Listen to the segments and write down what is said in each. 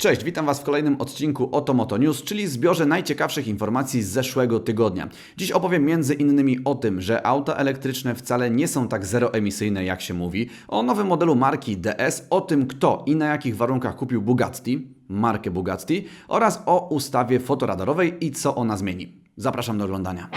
Cześć, witam Was w kolejnym odcinku Oto Moto News, czyli zbiorze najciekawszych informacji z zeszłego tygodnia. Dziś opowiem między innymi o tym, że auta elektryczne wcale nie są tak zeroemisyjne jak się mówi, o nowym modelu marki DS, o tym kto i na jakich warunkach kupił Bugatti, markę Bugatti oraz o ustawie fotoradarowej i co ona zmieni. Zapraszam do oglądania.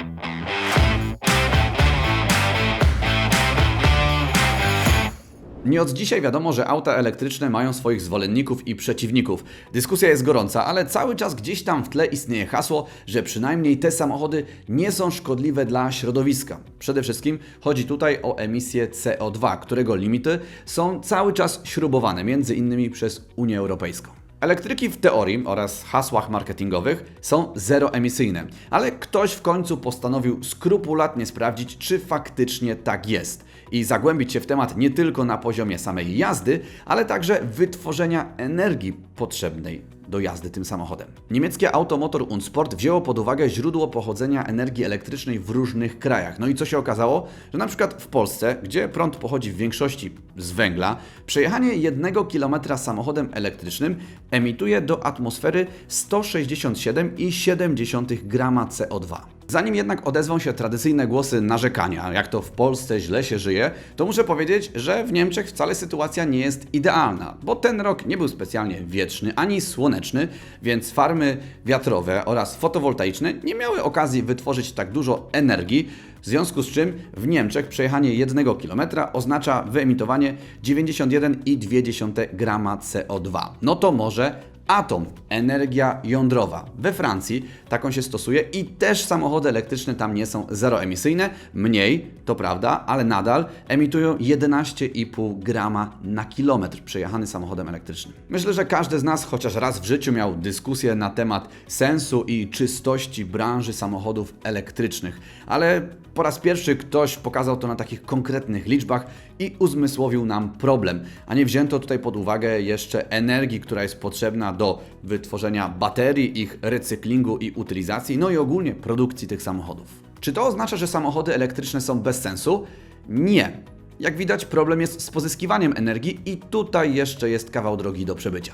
Nie od dzisiaj wiadomo, że auta elektryczne mają swoich zwolenników i przeciwników. Dyskusja jest gorąca, ale cały czas gdzieś tam w tle istnieje hasło, że przynajmniej te samochody nie są szkodliwe dla środowiska. Przede wszystkim chodzi tutaj o emisję CO2, którego limity są cały czas śrubowane, między innymi przez Unię Europejską. Elektryki w teorii oraz hasłach marketingowych są zeroemisyjne, ale ktoś w końcu postanowił skrupulatnie sprawdzić, czy faktycznie tak jest i zagłębić się w temat nie tylko na poziomie samej jazdy, ale także wytworzenia energii potrzebnej do jazdy tym samochodem. Niemieckie Automotor und Sport wzięło pod uwagę źródło pochodzenia energii elektrycznej w różnych krajach. No i co się okazało? Że na przykład w Polsce, gdzie prąd pochodzi w większości z węgla, przejechanie jednego kilometra samochodem elektrycznym emituje do atmosfery 167,7 grama CO2. Zanim jednak odezwą się tradycyjne głosy narzekania, jak to w Polsce źle się żyje, to muszę powiedzieć, że w Niemczech wcale sytuacja nie jest idealna, bo ten rok nie był specjalnie wieczny ani słoneczny, więc farmy wiatrowe oraz fotowoltaiczne nie miały okazji wytworzyć tak dużo energii, w związku z czym w Niemczech przejechanie 1 km oznacza wyemitowanie 91,2 grama CO2. No to może Atom, energia jądrowa. We Francji taką się stosuje i też samochody elektryczne tam nie są zeroemisyjne. Mniej, to prawda, ale nadal emitują 11,5 grama na kilometr przejechany samochodem elektrycznym. Myślę, że każdy z nas chociaż raz w życiu miał dyskusję na temat sensu i czystości branży samochodów elektrycznych, ale po raz pierwszy ktoś pokazał to na takich konkretnych liczbach i uzmysłowił nam problem, a nie wzięto tutaj pod uwagę jeszcze energii, która jest potrzebna do wytworzenia baterii, ich recyklingu i utylizacji, no i ogólnie produkcji tych samochodów. Czy to oznacza, że samochody elektryczne są bez sensu? Nie. Jak widać, problem jest z pozyskiwaniem energii i tutaj jeszcze jest kawał drogi do przebycia.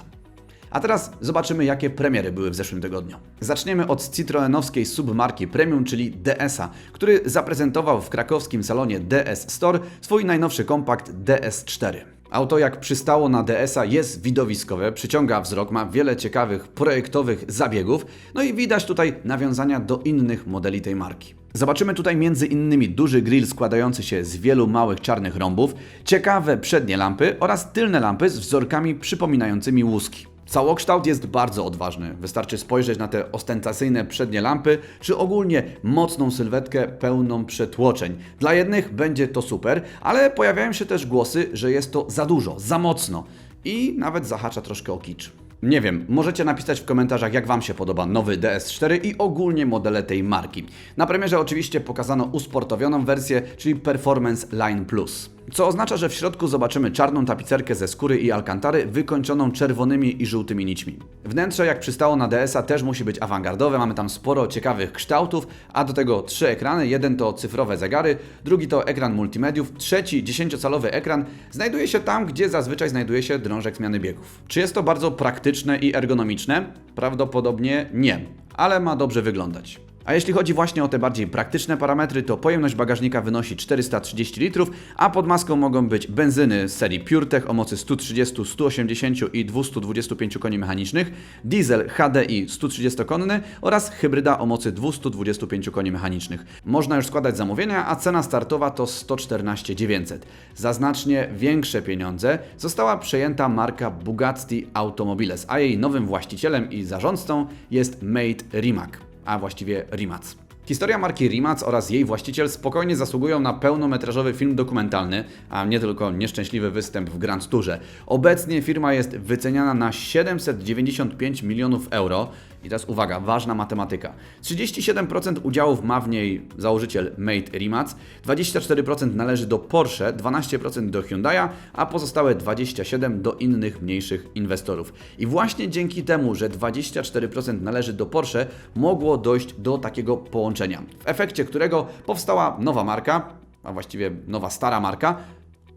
A teraz zobaczymy, jakie premiery były w zeszłym tygodniu. Zaczniemy od citroenowskiej submarki premium, czyli DS-a, który zaprezentował w krakowskim salonie DS Store swój najnowszy kompakt DS4. Auto, jak przystało na DS-a, jest widowiskowe, przyciąga wzrok, ma wiele ciekawych projektowych zabiegów, no i widać tutaj nawiązania do innych modeli tej marki. Zobaczymy tutaj między innymi duży grill składający się z wielu małych czarnych rąbów, ciekawe przednie lampy oraz tylne lampy z wzorkami przypominającymi łuski. Całokształt jest bardzo odważny. Wystarczy spojrzeć na te ostentacyjne przednie lampy, czy ogólnie mocną sylwetkę pełną przetłoczeń. Dla jednych będzie to super, ale pojawiają się też głosy, że jest to za dużo, za mocno i nawet zahacza troszkę o kicz. Nie wiem, możecie napisać w komentarzach, jak Wam się podoba nowy DS4 i ogólnie modele tej marki. Na premierze oczywiście pokazano usportowioną wersję, czyli Performance Line Plus. Co oznacza, że w środku zobaczymy czarną tapicerkę ze skóry i alkantary wykończoną czerwonymi i żółtymi nićmi. Wnętrze, jak przystało na DS-a, też musi być awangardowe, mamy tam sporo ciekawych kształtów, a do tego trzy ekrany. Jeden to cyfrowe zegary, drugi to ekran multimediów, trzeci 10-calowy ekran znajduje się tam, gdzie zazwyczaj znajduje się drążek zmiany biegów. Czy jest to bardzo praktyczne i ergonomiczne? Prawdopodobnie nie, ale ma dobrze wyglądać. A jeśli chodzi właśnie o te bardziej praktyczne parametry, to pojemność bagażnika wynosi 430 litrów, a pod maską mogą być benzyny z serii PureTech o mocy 130, 180 i 225 koni mechanicznych, diesel HDI 130-konny oraz hybryda o mocy 225 koni mechanicznych. Można już składać zamówienia, a cena startowa to 114 900. Za znacznie większe pieniądze została przejęta marka Bugatti Automobiles, a jej nowym właścicielem i zarządcą jest Mate Rimac a właściwie Rimac. Historia marki Rimac oraz jej właściciel spokojnie zasługują na pełnometrażowy film dokumentalny, a nie tylko nieszczęśliwy występ w Grand Tourze. Obecnie firma jest wyceniana na 795 milionów euro. I teraz uwaga, ważna matematyka. 37% udziałów ma w niej założyciel Mate Rimac, 24% należy do Porsche, 12% do Hyundai'a, a pozostałe 27% do innych mniejszych inwestorów. I właśnie dzięki temu, że 24% należy do Porsche, mogło dojść do takiego połączenia, w efekcie którego powstała nowa marka, a właściwie nowa stara marka,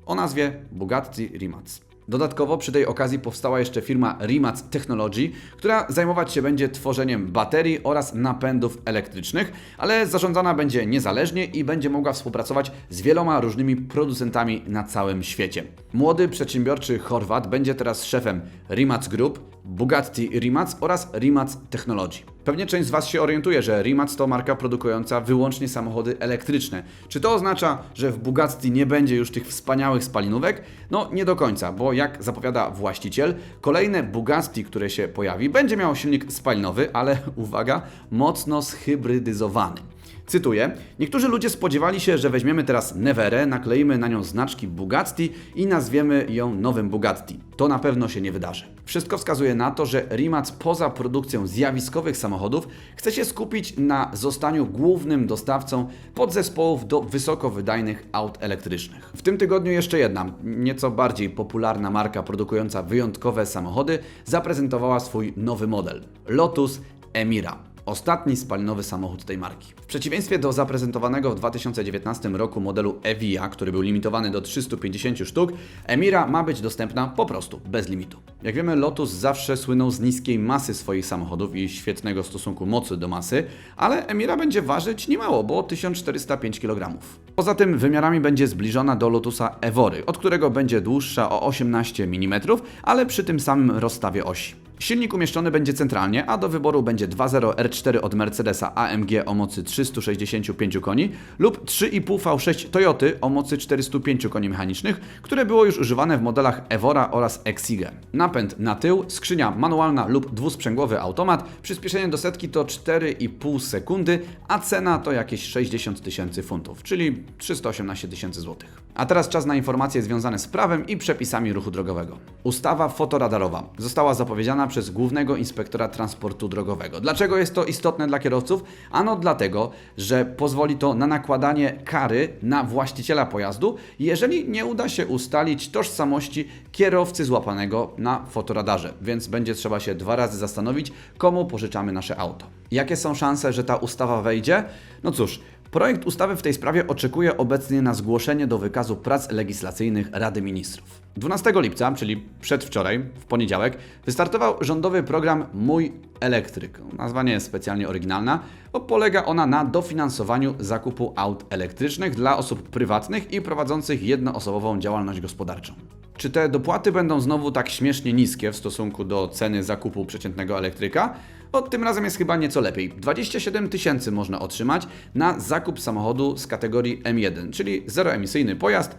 o nazwie Bugatti Rimac. Dodatkowo przy tej okazji powstała jeszcze firma Rimac Technology, która zajmować się będzie tworzeniem baterii oraz napędów elektrycznych, ale zarządzana będzie niezależnie i będzie mogła współpracować z wieloma różnymi producentami na całym świecie. Młody przedsiębiorczy Chorwat będzie teraz szefem Rimac Group, Bugatti Rimac oraz Rimac Technology. Pewnie część z Was się orientuje, że Rimac to marka produkująca wyłącznie samochody elektryczne. Czy to oznacza, że w Bugatti nie będzie już tych wspaniałych spalinówek? No nie do końca, bo jak zapowiada właściciel, kolejne Bugatti, które się pojawi, będzie miało silnik spalinowy, ale uwaga, mocno zhybrydyzowany. Cytuję: Niektórzy ludzie spodziewali się, że weźmiemy teraz Neverę, nakleimy na nią znaczki Bugatti i nazwiemy ją nowym Bugatti. To na pewno się nie wydarzy. Wszystko wskazuje na to, że Rimac poza produkcją zjawiskowych samochodów chce się skupić na zostaniu głównym dostawcą podzespołów do wysokowydajnych aut elektrycznych. W tym tygodniu jeszcze jedna, nieco bardziej popularna marka produkująca wyjątkowe samochody zaprezentowała swój nowy model Lotus Emira. Ostatni spalinowy samochód tej marki. W przeciwieństwie do zaprezentowanego w 2019 roku modelu Evija, który był limitowany do 350 sztuk, Emira ma być dostępna po prostu, bez limitu. Jak wiemy, Lotus zawsze słynął z niskiej masy swoich samochodów i świetnego stosunku mocy do masy, ale Emira będzie ważyć niemało, bo 1405 kg. Poza tym wymiarami będzie zbliżona do Lotusa Evory, od którego będzie dłuższa o 18 mm, ale przy tym samym rozstawie osi. Silnik umieszczony będzie centralnie, a do wyboru będzie 2.0 R4 od Mercedesa AMG o mocy 365 koni lub 3,5 V6 Toyoty o mocy 405 koni mechanicznych, które było już używane w modelach Evora oraz Exige. Napęd na tył, skrzynia manualna lub dwusprzęgłowy automat, przyspieszenie do setki to 4,5 sekundy, a cena to jakieś 60 tysięcy funtów, czyli 318 tysięcy złotych. A teraz czas na informacje związane z prawem i przepisami ruchu drogowego. Ustawa fotoradarowa została zapowiedziana przez Głównego Inspektora Transportu Drogowego. Dlaczego jest to istotne dla kierowców? Ano dlatego, że pozwoli to na nakładanie kary na właściciela pojazdu, jeżeli nie uda się ustalić tożsamości kierowcy złapanego na fotoradarze, więc będzie trzeba się dwa razy zastanowić, komu pożyczamy nasze auto. Jakie są szanse, że ta ustawa wejdzie? No cóż, Projekt ustawy w tej sprawie oczekuje obecnie na zgłoszenie do wykazu prac legislacyjnych Rady Ministrów. 12 lipca, czyli przedwczoraj, w poniedziałek, wystartował rządowy program Mój Elektryk. Nazwa nie jest specjalnie oryginalna, bo polega ona na dofinansowaniu zakupu aut elektrycznych dla osób prywatnych i prowadzących jednoosobową działalność gospodarczą. Czy te dopłaty będą znowu tak śmiesznie niskie w stosunku do ceny zakupu przeciętnego elektryka? Od tym razem jest chyba nieco lepiej. 27 tysięcy można otrzymać na zakup samochodu z kategorii M1, czyli zeroemisyjny pojazd,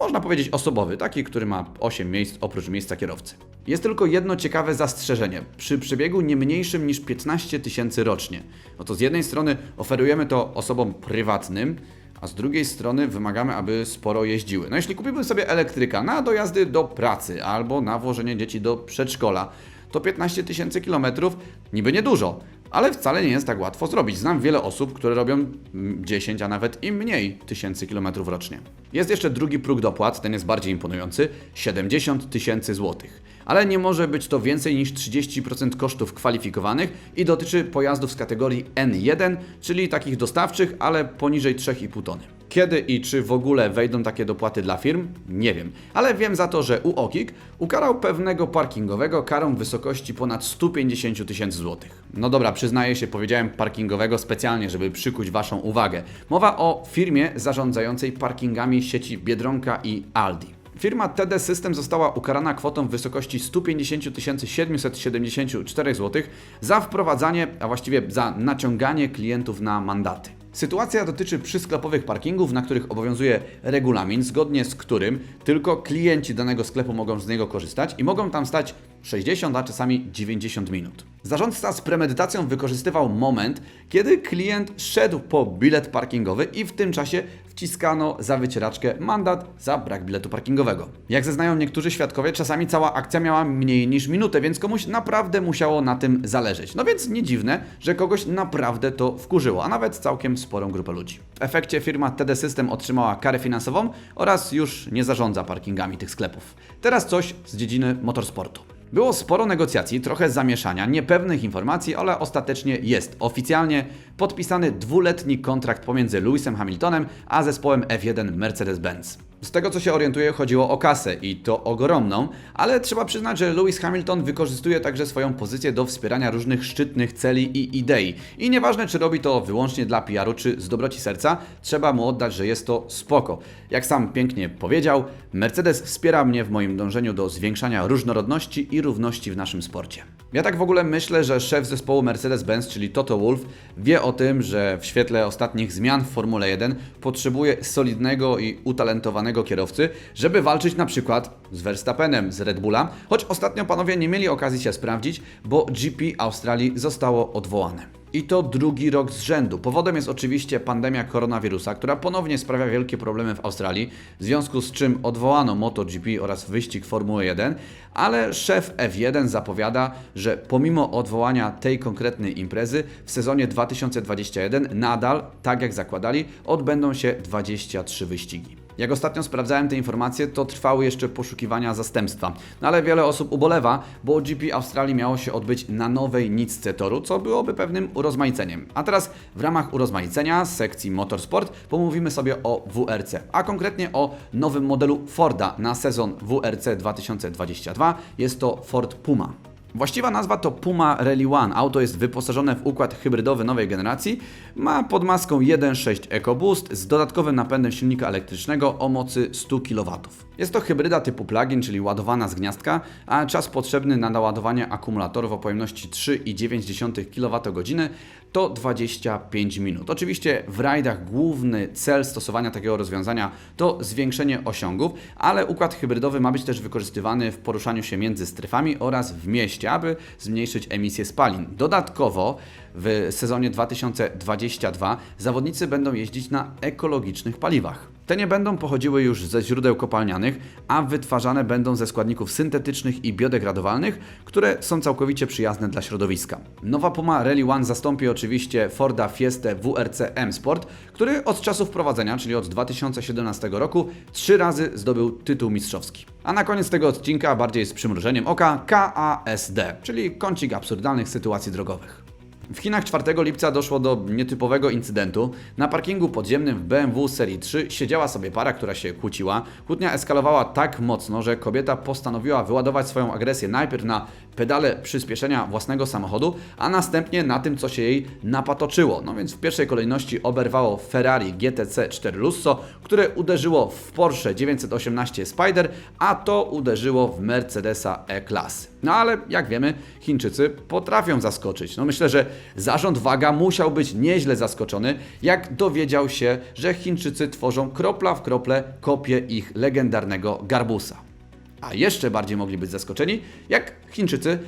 można powiedzieć osobowy, taki, który ma 8 miejsc oprócz miejsca kierowcy. Jest tylko jedno ciekawe zastrzeżenie. Przy przebiegu nie mniejszym niż 15 tysięcy rocznie. No to z jednej strony oferujemy to osobom prywatnym, a z drugiej strony wymagamy, aby sporo jeździły. No jeśli kupimy sobie elektryka na dojazdy do pracy albo na włożenie dzieci do przedszkola, to 15 tysięcy kilometrów niby niedużo, ale wcale nie jest tak łatwo zrobić. Znam wiele osób, które robią 10, a nawet i mniej tysięcy kilometrów rocznie. Jest jeszcze drugi próg dopłat, ten jest bardziej imponujący 70 tysięcy złotych. Ale nie może być to więcej niż 30% kosztów kwalifikowanych i dotyczy pojazdów z kategorii N1, czyli takich dostawczych, ale poniżej 3,5 tony. Kiedy i czy w ogóle wejdą takie dopłaty dla firm? Nie wiem. Ale wiem za to, że UOKiK ukarał pewnego parkingowego karą w wysokości ponad 150 tysięcy złotych. No dobra, przyznaję się, powiedziałem parkingowego specjalnie, żeby przykuć Waszą uwagę. Mowa o firmie zarządzającej parkingami sieci Biedronka i Aldi. Firma TD System została ukarana kwotą w wysokości 150 774 zł za wprowadzanie, a właściwie za naciąganie klientów na mandaty. Sytuacja dotyczy przysklepowych parkingów, na których obowiązuje regulamin, zgodnie z którym tylko klienci danego sklepu mogą z niego korzystać i mogą tam stać 60, a czasami 90 minut. Zarządca z premedytacją wykorzystywał moment, kiedy klient szedł po bilet parkingowy i w tym czasie wciskano za wycieraczkę mandat za brak biletu parkingowego. Jak zeznają niektórzy świadkowie, czasami cała akcja miała mniej niż minutę, więc komuś naprawdę musiało na tym zależeć. No więc nie dziwne, że kogoś naprawdę to wkurzyło, a nawet całkiem sporą grupę ludzi. W efekcie firma TD System otrzymała karę finansową oraz już nie zarządza parkingami tych sklepów. Teraz coś z dziedziny motorsportu. Było sporo negocjacji, trochę zamieszania, niepewnych informacji, ale ostatecznie jest oficjalnie podpisany dwuletni kontrakt pomiędzy Lewisem Hamiltonem a zespołem F1 Mercedes-Benz. Z tego co się orientuję, chodziło o kasę i to ogromną, ale trzeba przyznać, że Lewis Hamilton wykorzystuje także swoją pozycję do wspierania różnych szczytnych celi i idei. I nieważne, czy robi to wyłącznie dla PR-u, czy z dobroci serca, trzeba mu oddać, że jest to spoko. Jak sam pięknie powiedział, Mercedes wspiera mnie w moim dążeniu do zwiększania różnorodności i równości w naszym sporcie. Ja tak w ogóle myślę, że szef zespołu Mercedes-Benz, czyli Toto Wolff, wie o tym, że w świetle ostatnich zmian w Formule 1 potrzebuje solidnego i utalentowanego kierowcy, żeby walczyć na przykład z Verstappenem z Red Bulla, choć ostatnio panowie nie mieli okazji się sprawdzić, bo GP Australii zostało odwołane. I to drugi rok z rzędu. Powodem jest oczywiście pandemia koronawirusa, która ponownie sprawia wielkie problemy w Australii, w związku z czym odwołano MotoGP oraz wyścig Formuły 1, ale szef F1 zapowiada, że pomimo odwołania tej konkretnej imprezy w sezonie 2021 nadal, tak jak zakładali, odbędą się 23 wyścigi. Jak ostatnio sprawdzałem te informacje, to trwały jeszcze poszukiwania zastępstwa. No ale wiele osób ubolewa, bo GP Australii miało się odbyć na nowej nicce toru, co byłoby pewnym urozmaiceniem. A teraz w ramach urozmaicenia z sekcji Motorsport pomówimy sobie o WRC, a konkretnie o nowym modelu Forda na sezon WRC 2022. Jest to Ford Puma. Właściwa nazwa to Puma Rally One. Auto jest wyposażone w układ hybrydowy nowej generacji. Ma pod maską 1.6 EcoBoost z dodatkowym napędem silnika elektrycznego o mocy 100 kW. Jest to hybryda typu plug-in, czyli ładowana z gniazdka, a czas potrzebny na naładowanie akumulatorów o pojemności 3,9 kWh to 25 minut. Oczywiście w rajdach główny cel stosowania takiego rozwiązania to zwiększenie osiągów, ale układ hybrydowy ma być też wykorzystywany w poruszaniu się między strefami oraz w mieście, aby zmniejszyć emisję spalin. Dodatkowo w sezonie 2022 zawodnicy będą jeździć na ekologicznych paliwach. Te nie będą pochodziły już ze źródeł kopalnianych, a wytwarzane będą ze składników syntetycznych i biodegradowalnych, które są całkowicie przyjazne dla środowiska. Nowa Puma Rally One zastąpi oczywiście Forda Fiestę WRC M Sport, który od czasu wprowadzenia, czyli od 2017 roku, trzy razy zdobył tytuł mistrzowski. A na koniec tego odcinka, bardziej z przymrużeniem oka, KASD, czyli kącik absurdalnych sytuacji drogowych. W Chinach 4 lipca doszło do nietypowego incydentu. Na parkingu podziemnym w BMW serii 3 siedziała sobie para, która się kłóciła. Kłótnia eskalowała tak mocno, że kobieta postanowiła wyładować swoją agresję najpierw na pedale przyspieszenia własnego samochodu, a następnie na tym, co się jej napatoczyło. No więc w pierwszej kolejności oberwało Ferrari GTC 4 Lusso, które uderzyło w Porsche 918 Spider, a to uderzyło w Mercedesa E-Class. No ale jak wiemy, Chińczycy potrafią zaskoczyć. No myślę, że zarząd Waga musiał być nieźle zaskoczony, jak dowiedział się, że Chińczycy tworzą kropla w krople kopię ich legendarnego Garbusa. A jeszcze bardziej mogli być zaskoczeni, jak Chińczycy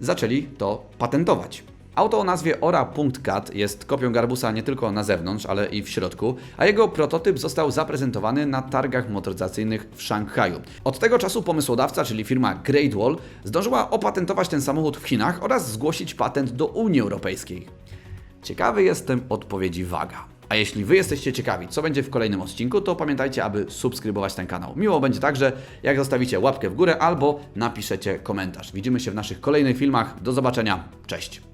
zaczęli to patentować. Auto o nazwie Ora.cat jest kopią Garbusa nie tylko na zewnątrz, ale i w środku, a jego prototyp został zaprezentowany na targach motoryzacyjnych w Szanghaju. Od tego czasu pomysłodawca, czyli firma Great Wall, zdążyła opatentować ten samochód w Chinach oraz zgłosić patent do Unii Europejskiej. Ciekawy jestem odpowiedzi Waga. A jeśli Wy jesteście ciekawi, co będzie w kolejnym odcinku, to pamiętajcie, aby subskrybować ten kanał. Miło będzie także, jak zostawicie łapkę w górę albo napiszecie komentarz. Widzimy się w naszych kolejnych filmach. Do zobaczenia. Cześć!